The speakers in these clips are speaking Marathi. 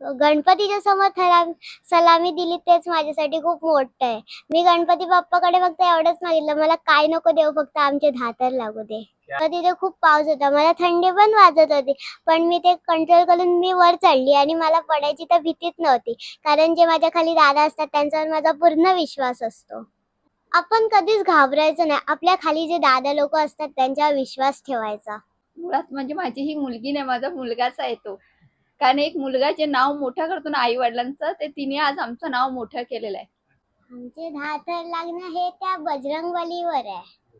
गणपतीच्या समोर थरा सलामी दिली तेच माझ्यासाठी खूप मोठं आहे. मी गणपती बाप्पाकडे फक्त एवढंच मागितलं. मला काय नको देऊ फक्त आमचे धातर लागू दे. तर तिथे खूप पाऊस होता. मला थंडी पण वाजत होती. पण मी ते कंट्रोल करून मी वर चढली आणि मला पडायची तर भीतीच नव्हती. कारण जे माझ्या खाली दादा असतात त्यांच्यावर माझा पूर्ण विश्वास असतो. आपण कधीच घाबरायचं नाही. आपल्या खाली जे दादा लोक असतात त्यांच्यावर विश्वास ठेवायचा. मुळात म्हणजे माझी ही मुलगी नाही माझा मुलगाच आहे तो. कारण एक मुलगा जे नाव मोठं करतो ना आई वडिलांचं ते तिने आज आमचं नाव मोठं केलेलं आहे. आमचे धातर लागणं हे त्या बजरंगबलीवर आहे.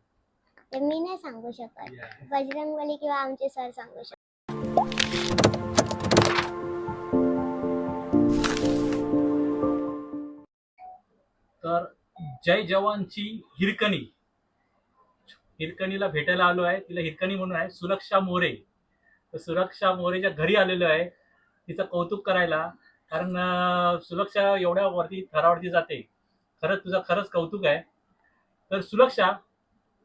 ते मी नाही सांगू शकत. बजरंगबली किंवा आमचे सर सांगू शकतात तर जय जवानची हिरकणी. हिरकणीला भेटायला आलो आहे. तिला हिरकणी म्हणून आहे सुरक्षा मोरे. तर सुरक्षा मोरेच्या घरी आलेलो आहे. तिचं कौतुक करायला कारण अं, सुरक्षा एवढ्या वरती थरावरती जाते. खरंच तुझं खरंच कौतुक आहे. तर सुरक्षा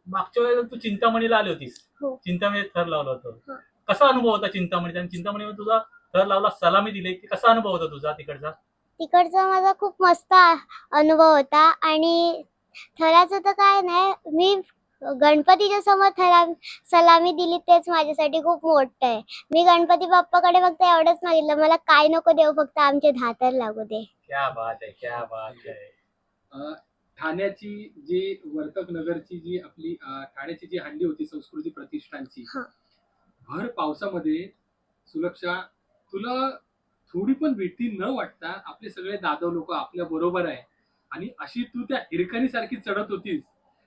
मागच्या वेळेला तू चिंतामणीला आली होतीस. हो. चिंतामणी थर लावलं होतं. कसा अनुभव होता चिंतामणीचा? आणि चिंतामणीमध्ये तुझा थर लावला सलामी दिली. की कसा अनुभव होता तुझा तिकडचा? तिकडचा माझा खूप मस्त अनुभव होता. आणि थराचं तर काय नाही मी गणपतीच्या समोर थरा सलामी दिली तेच माझ्यासाठी खूप मोठं आहे. मी गणपती बाप्पाकडे फक्त एवढंच मागितलं. मला काय नको देऊ फक्त आमचे धातर लागू दे. क्या बात आहे क्या बात आहे. अ, ठाण्याची जी वर्तक नगरची जी आपली अ, ठाण्याची जी हंडी होती संस्कृती प्रतिष्ठानची हा. भर पावसामध्ये सुरक्षा तुला थोडी पण भीती न वाटता आपले सगळे दादव लोक आपल्या बरोबर आहे. आणि अशी तू त्या हिरकणी सारखी चढत होतीस.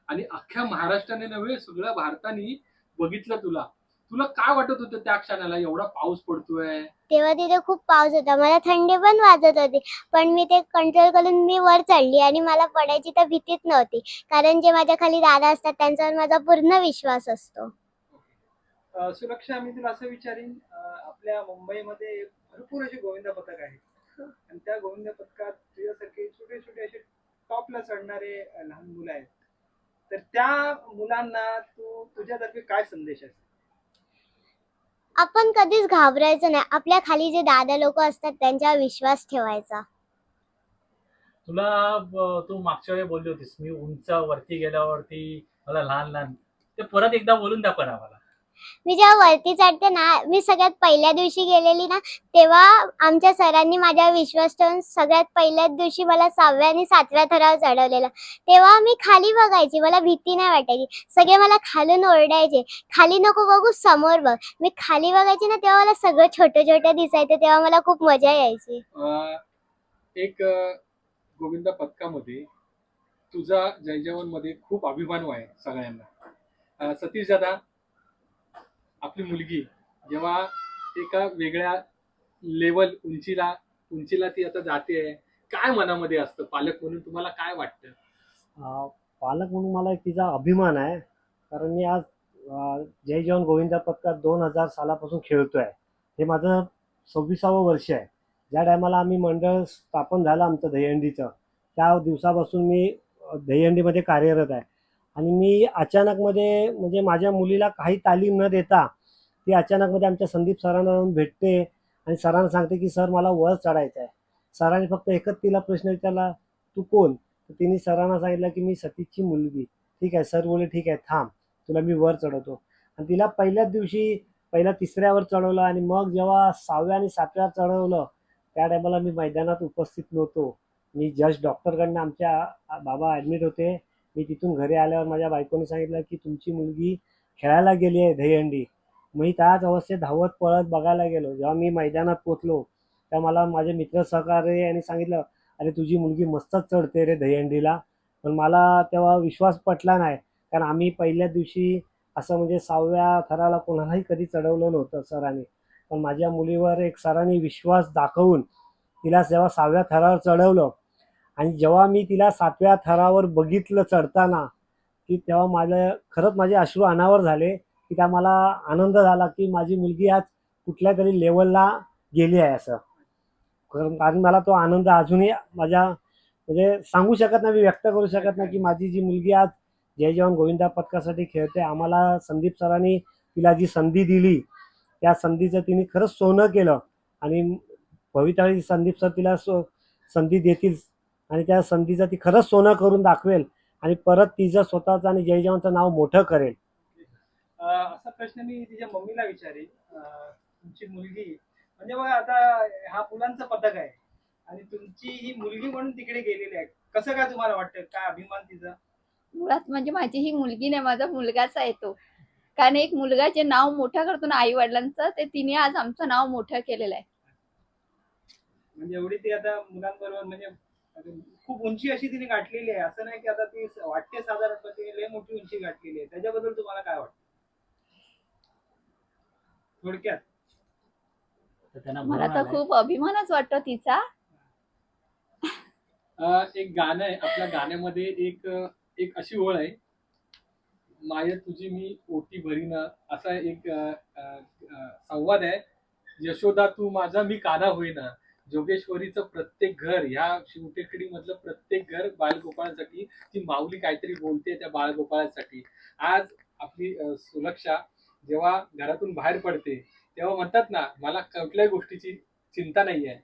आणि अख्ख्या महाराष्ट्राने नव्हे सगळ्या भारताने बघितलं तुला. तुला काय वाटत होतं त्या क्षणाला? एवढा पाऊस पडतोय. तेव्हा तिथे खूप पाऊस होता. मला थंडी पण वाजत होती. पण मी ते कंट्रोल करून मी वर चढली आणि मला पडायची तर भीतीच नव्हती. कारण जे माझ्या खाली दादा असतात त्यांच्यावर माझा पूर्ण विश्वास असतो. अ, सुरक्षा मी तुला असं विचारीन अ, आपल्या मुंबईमध्ये भरपूर असे गोविंदा पथक आहेत. आणि त्या गोविंदा पथकात तुझ्यासारखे छोटे छोटे असे टॉपला चढणारे अ, लहान मुलं आहेत. तर त्या मुलांना तू तुझ्यातर्फे काय संदेश आहे? आपण कधीच घाबरायचं नाही. आपल्या खाली जे दादा लोक असतात त्यांच्यावर विश्वास ठेवायचा. तुला तू मागच्या वेळी बोलली होतीस मी उंच वरती गेल्यावरती मला लहान लहान ते परत एकदा बोलून दाखव ना मला मी जेव्हा वरती चढते ना मी सगळ्यात पहिल्या दिवशी गेलेली ना तेव्हा आमच्या सरांनी माझ्या विश्वास ठेवून सगळ्यात पहिल्याच दिवशी मला सहाव्या आणि सातव्या थरावर चढवलेला. तेव्हा मी खाली बघायची मला भीती नाही वाटायची. सगळे मला खालून ओरडायचे खाली नको बघू समोर बघ. मी खाली बघायची ना तेव्हा मला सगळं छोटं छोटं दिसायचं तेव्हा मला खूप मजा यायची. एक गोविंदा पथकामध्ये तुझा जय जवानमध्ये खूप अभिमान आहे सगळ्यांना. सतीश दादा आपली मुलगी जेव्हा एका वेगळ्या लेवल उंचीला उंचीला ती आता जाते काय मनामध्ये असतं? पालक म्हणून तुम्हाला काय वाटतं? पालक म्हणून मला एक तिचा अभिमान आहे. कारण मी आज जय जवान गोविंदा पथकात दोन हजार सालापासून खेळतोय. हे माझं सव्वीसावं वर्ष आहे. ज्या टायमाला आम्ही मंडळ स्थापन झालं आमचं दहीहंडीचं त्या दिवसापासून मी दहीहंडीमध्ये कार्यरत आहे. आणि मी अचानकमध्ये म्हणजे माझ्या मुलीला काही तालीम न देता ती अचानकमध्ये आमच्या संदीप सरांना जाऊन भेटते आणि सरांना सांगते की सर मला वर चढायचं आहे. सरांनी फक्त एकच तिला प्रश्न विचारला तू कोण? तर तिने सरांना सांगितलं की मी सतीशची मुलगी. ठीक आहे सर बोले ठीक आहे थांब तुला मी वर चढवतो. आणि तिला पहिल्याच दिवशी पहिल्या तिसऱ्यावर चढवलं आणि मग जेव्हा सहाव्या आणि सातव्या चढवलं त्या टायमाला मी मैदानात उपस्थित नव्हतो. मी जस्ट डॉक्टरकडनं आमच्या बाबा ॲडमिट होते. मी तिथून घरी आल्यावर माझ्या बायकोने सांगितलं की तुमची मुलगी खेळायला गेली आहे दहीहंडी. मी त्याच अवस्थेत धावत पळत बघायला गेलो. जेव्हा मी मैदानात पोचलो तेव्हा मला माझे मित्र सहकारी यांनी सांगितलं अरे तुझी मुलगी मस्तच चढते रे दहीहंडीला. पण मला तेव्हा विश्वास पटला नाही. कारण आम्ही पहिल्या दिवशी असं म्हणजे सहाव्या थराला कोणालाही कधी चढवलं नव्हतं सरांनी. पण माझ्या मुलीवर एक सरांनी विश्वास दाखवून तिला जेव्हा सहाव्या थरावर चढवलं आणि जेव्हा मी तिला सातव्या थरावर बघितलं चढताना की तेव्हा माझं खरंच माझे अश्रू अनावर झाले की त्या मला आनंद झाला की माझी मुलगी आज कुठल्या तरी लेवलला गेली आहे असं. कारण मला तो आनंद अजूनही माझ्या म्हणजे सांगू शकत नाही मी व्यक्त करू शकत नाही की माझी जी मुलगी आज जय जवान गोविंदा पथकासाठी खेळते आम्हाला संदीप सरांनी तिला जी संधी दिली त्या संधीचं तिने खरंच सोनं केलं. आणि भवितव्य संदीप सर तिला सो संधी देतील आणि त्या संधीचं ती खरंच सोनं करून दाखवेल आणि परत तिचं स्वतःचं आणि जय जवानचं नाव मोठं करेल. अं, असा प्रश्न मी तिच्या मम्मीला विचारेन. अं, तुमची मुलगी. म्हणजे बघा आता हा मुलांचं पथक आहे. आणि तुमची ही मुलगी म्हणून तिकडे गेलेली आहे. कसं काय तुम्हाला वाटतं? काय अभिमान तिचा? मुळात म्हणजे माझी ही मुलगी नाही माझा मुलगाच आहे तो. कारण एक मुलगा जे नाव मोठं करतो ना आई वडिलांचं ते तिने आज आमचं नाव मोठं केलेलं आहे. म्हणजे एवढी ती आता मुलांबरोबर म्हणजे खूप उंची अशी तिने गाठलेली आहे. असं नाही की आता ती वाटते साधारण पण तिने लय मोठी उंची गाठलेली आहे. त्याच्याबद्दल तुम्हाला काय वाटतं? थोडक्यात. तर त्यांना मला तर. खूप अभिमानच वाटतो तिचा. अं, एक गाणं आहे. आपल्या गाण्यामध्ये एक एक अशी ओळ आहे. माय तुझी मी ओटी भरीन. असा एक संवाद आहे. यशोदा तू माझा मी काना होईना. जोगेश्वरीचं प्रत्येक घर ह्या शिवटेकडी मधलं प्रत्येक घर बाळगोपाळांसाठी ती माऊली काहीतरी बोलते त्या बाळगोपाळांसाठी. आज आपली सुलक्षा जेव्हा घरातून बाहेर पडते तेव्हा म्हणतात ना मला कुठल्याही गोष्टीची चिंता नाही आहे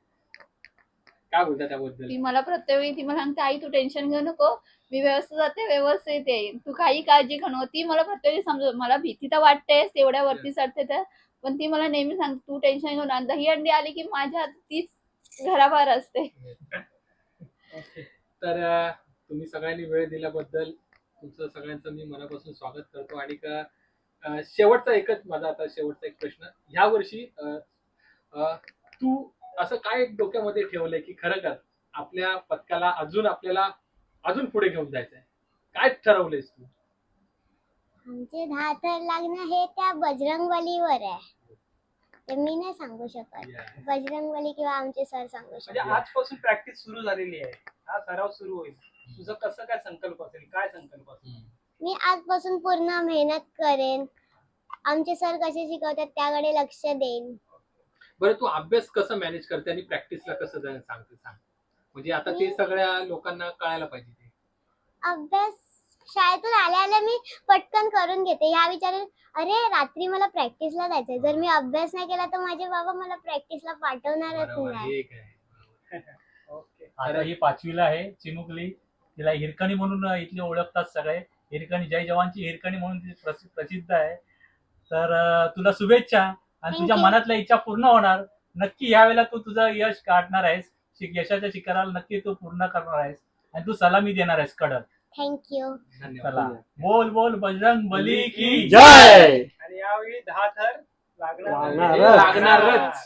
काय बोलता त्याबद्दल? ती मला प्रत्येक वेळी ती मला सांगते आई तू टेन्शन घेऊ नको. मी व्यवस्थित जाते व्यवस्थित येईन. तू काही काळजी नको. ती मला प्रत्येक वेळी समजत मला भीती तर वाटतेच तेवढ्या वरती चढते तर. पण ती मला नेहमी सांगते तू टेन्शन घेऊ नका. दही अंडी आली की माझ्या तीच घराबाहेर असते. तर अं, तुम्ही सगळ्यांनी वेळ दिल्याबद्दल तुमचं सगळ्यांचं मी मनापासून स्वागत करतो. आणि का अं, शेवटचा एकच माझा आता शेवटचा एक प्रश्न. ह्या वर्षी अं, अं, तू असं काय डोक्यामध्ये ठेवलंय की खरं कर आपल्या पथकाला अजून आपल्याला अजून पुढे घेऊन जायचंय? काय ठरवलंयस तू? आमचे दहा लागणं हे त्या बजरंगबलीवर आहे. ते मी नाही सांगू शकत. बजरंगबली किंवा आमचे सर सांगू म्हणजे शकतात आजपासून प्रॅक्टिस सुरू झालेली आहे. हा सराव सुरू होईल. तुझं कसं काय संकल्प असेल? काय संकल्प असेल? मी आजपासून पूर्ण मेहनत करेन. आमचे सर कसे शिकवतात त्याकडे लक्ष देईन. बरं तू अभ्यास कसं मॅनेज करते आणि प्रॅक्टिसला कसं जाणं सांगते सांग. म्हणजे आता ते सगळ्या लोकांना कळायला पाहिजे ते. अभ्यास शाळेतून आल्या आल्या मी पटकन करून घेते. ह्या विचाराने अरे रात्री मला प्रॅक्टिसला जायचंय. जर मी अभ्यास नाही केला तर माझे बाबा मला प्रॅक्टिसला पाठवणारच बरोबर नाही. एक आहे. ओके. आता ही पाचवीला आहे चिमुकली. तिला हिरकणी म्हणून इथले ओळखतात सगळे. हिरकणी जय जवानची हिरकणी म्हणून ती प्रसि- प्रसिद्ध आहे. तर अं, तुला शुभेच्छा आणि Thank तुझ्या you. मनातल्या इच्छा पूर्ण होणार. नक्की यावेळेला तू तुझं यश गाठणार आहेस. शिक- यशाच्या शिखराला नक्की तू पूर्ण करणार आहेस. आणि तू सलामी देणार आहेस कडक. थँक्यू चला. धन्यवाद बोल बोल बजरंग बली की जय. आणि यावेळी दहा थर लागणार लागणारच. लागणारच.